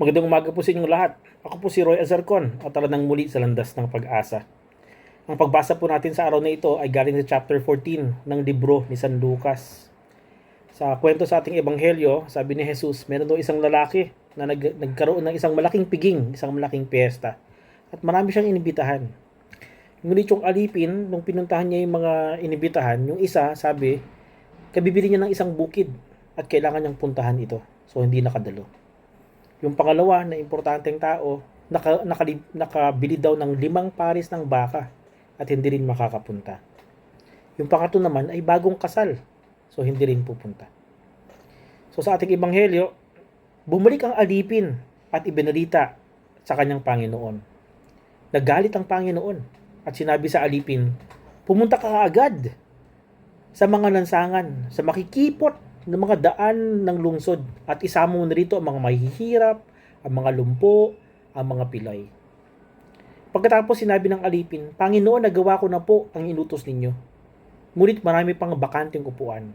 Magandang umaga po sa inyong lahat. Ako po si Roy Azarcon at tala ng muli sa landas ng pag-asa. Ang pagbasa po natin sa araw na ito ay galing sa chapter 14 ng libro ni San Lucas. Sa kwento sa ating ebanghelyo, sabi ni Jesus, meron daw isang lalaki na nag, nagkaroon ng isang malaking piging, isang malaking piyesta. At marami siyang inibitahan. Ngunit yung alipin, nung pinuntahan niya yung mga inibitahan, yung isa, sabi, kabibili niya ng isang bukid at kailangan niyang puntahan ito. So, hindi nakadalo. Yung pangalawa na importanteng tao, naka, nakali, nakabili daw ng limang pares ng baka at hindi rin makakapunta. Yung pangatlo naman ay bagong kasal. So, hindi rin pupunta. So, sa ating ebanghelyo, bumalik ang alipin at ibinalita sa kanyang Panginoon. Nagalit ang Panginoon at sinabi sa alipin, pumunta ka agad sa mga lansangan, sa makikipot ng mga daan ng lungsod at isama mo rito ang mga mahihirap, ang mga lumpo, ang mga pilay. Pagkatapos sinabi ng alipin, Panginoon, nagawa ko na po ang inutos ninyo. Ngunit marami pang bakanting upuan.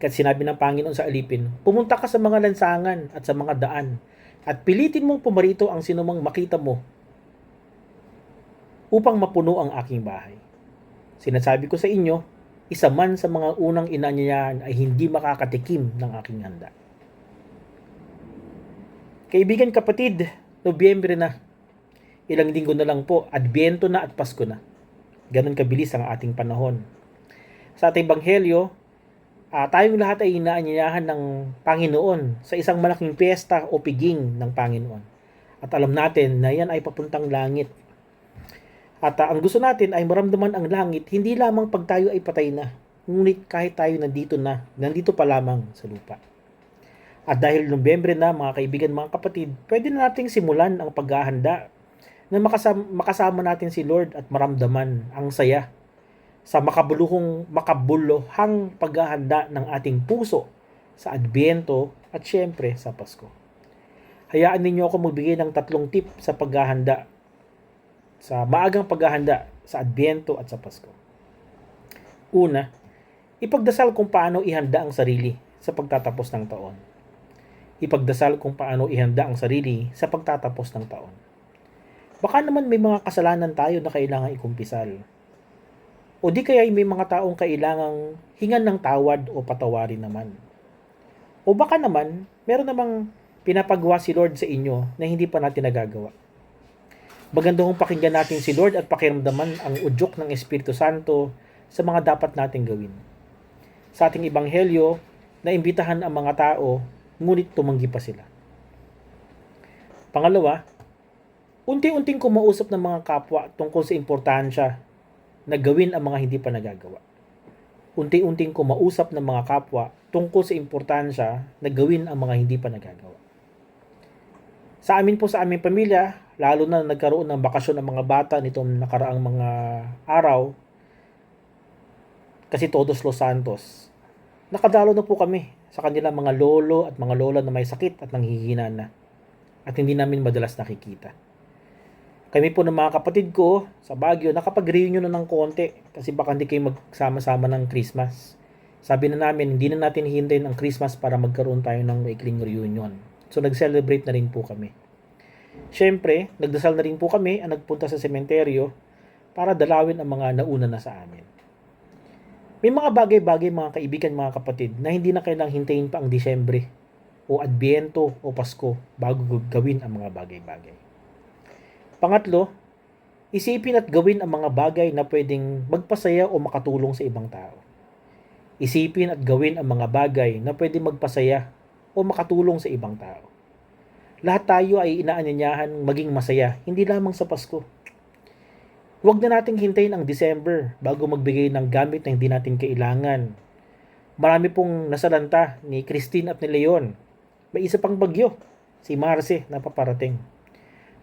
Kaya sinabi ng Panginoon sa alipin, pumunta ka sa mga lansangan at sa mga daan at pilitin mong pumarito ang sinumang makita mo upang mapuno ang aking bahay. Sinasabi ko sa inyo, isa man sa mga unang inanyayahan ay hindi makakatikim ng aking handa. Kaibigan kapatid, Nobyembre na. Ilang linggo na lang po, Adbyento na at Pasko na. Ganon kabilis ang ating panahon. Sa ating Banghelyo, uh, tayong lahat ay inaanyayahan ng Panginoon sa isang malaking piyesta o piging ng Panginoon. At alam natin na yan ay papuntang langit. At uh, ang gusto natin ay maramdaman ang langit, hindi lamang pag tayo ay patay na, ngunit kahit tayo nandito na, nandito pa lamang sa lupa. At dahil Nobyembre na, mga kaibigan, mga kapatid, pwede na nating simulan ang paghahanda na makasama, makasama natin si Lord at maramdaman ang saya sa makabuluhong makabuluhang paghahanda ng ating puso sa Adbyento at syempre sa Pasko. Hayaan ninyo ako magbigay ng tatlong tip sa paghahanda sa maagang paghahanda sa Adbyento at sa Pasko. Una, ipagdasal kung paano ihanda ang sarili sa pagtatapos ng taon ipagdasal kung paano ihanda ang sarili sa pagtatapos ng taon. Baka naman may mga kasalanan tayo na kailangan ikumpisal. O di kaya may mga taong kailangang hingan ng tawad o patawarin naman. O baka naman, meron namang pinapagawa si Lord sa inyo na hindi pa natin nagagawa. Maganda kong pakinggan natin si Lord at pakiramdaman ang udyok ng Espiritu Santo sa mga dapat nating gawin. Sa ating ebanghelyo, naimbitahan ang mga tao ngunit tumanggi pa sila. Pangalawa, unti-unting kumausap ng mga kapwa tungkol sa importansya na gawin ang mga hindi pa nagagawa. Unti-unting kumausap ng mga kapwa tungkol sa importansya na gawin ang mga hindi pa nagagawa. Sa amin po sa aming pamilya, lalo na nagkaroon ng bakasyon ng mga bata nitong nakaraang mga araw, kasi todos Los Santos, nakadalo na po kami sa kanilang mga lolo at mga lola na may sakit at nanghihina na. At hindi namin madalas nakikita. Kami po ng mga kapatid ko sa Baguio, nakapag-reunion na ng konti kasi baka hindi kayo magsama-sama ng Christmas. Sabi na namin, hindi na natin hihintayin ang Christmas para magkaroon tayo ng maikling reunion. So nag-celebrate na rin po kami. Siyempre, nagdasal na rin po kami ang nagpunta sa sementeryo para dalawin ang mga nauna na sa amin. May mga bagay-bagay mga kaibigan, mga kapatid, na hindi na kailang hintayin pa ang Disyembre o Adbyento o Pasko bago gawin ang mga bagay-bagay. Pangatlo, isipin at gawin ang mga bagay na pwedeng magpasaya o makatulong sa ibang tao. Isipin at gawin ang mga bagay na pwedeng magpasaya o makatulong sa ibang tao. Lahat tayo ay inaanyayahan maging masaya, hindi lamang sa Pasko Huwag na nating hintayin ang December bago magbigay ng gamit na hindi natin kailangan. Marami pong nasalanta ni Christine at ni Leon. May isa pang bagyo, si Marce na paparating.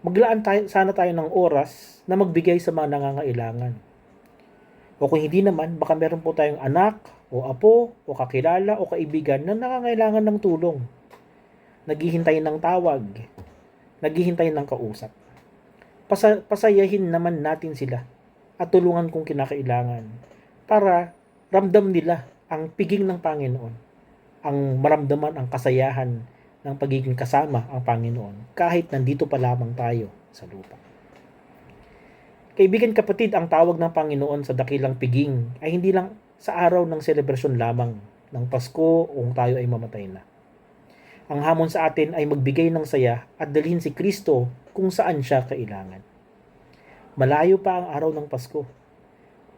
Maglaan tayo, sana tayo ng oras na magbigay sa mga nangangailangan. O kung hindi naman, baka meron po tayong anak, o apo, o kakilala, o kaibigan na nangangailangan ng tulong. Naghihintay ng tawag. Naghihintay ng kausap pasa- pasayahin naman natin sila at tulungan kung kinakailangan para ramdam nila ang piging ng Panginoon, ang maramdaman ang kasayahan ng pagiging kasama ang Panginoon kahit nandito pa lamang tayo sa lupa. Kaibigan kapatid, ang tawag ng Panginoon sa dakilang piging ay hindi lang sa araw ng selebrasyon lamang ng Pasko kung tayo ay mamatay na. Ang hamon sa atin ay magbigay ng saya at dalhin si Kristo kung saan siya kailangan. Malayo pa ang araw ng Pasko.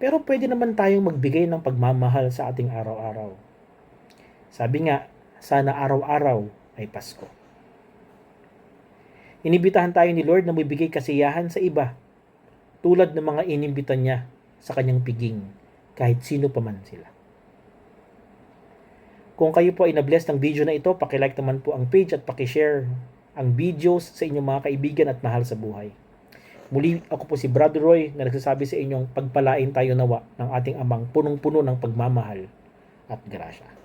Pero pwede naman tayong magbigay ng pagmamahal sa ating araw-araw. Sabi nga, sana araw-araw ay Pasko. Inibitahan tayo ni Lord na magbigay kasiyahan sa iba tulad ng mga inimbitan niya sa kanyang piging kahit sino pa man sila. Kung kayo po ay na-bless ng video na ito, pakilike naman po ang page at pakishare ang videos sa inyong mga kaibigan at mahal sa buhay. Muli, ako po si Brother Roy na nagsasabi sa inyong pagpalain tayo nawa ng ating amang punong-puno ng pagmamahal at grasya.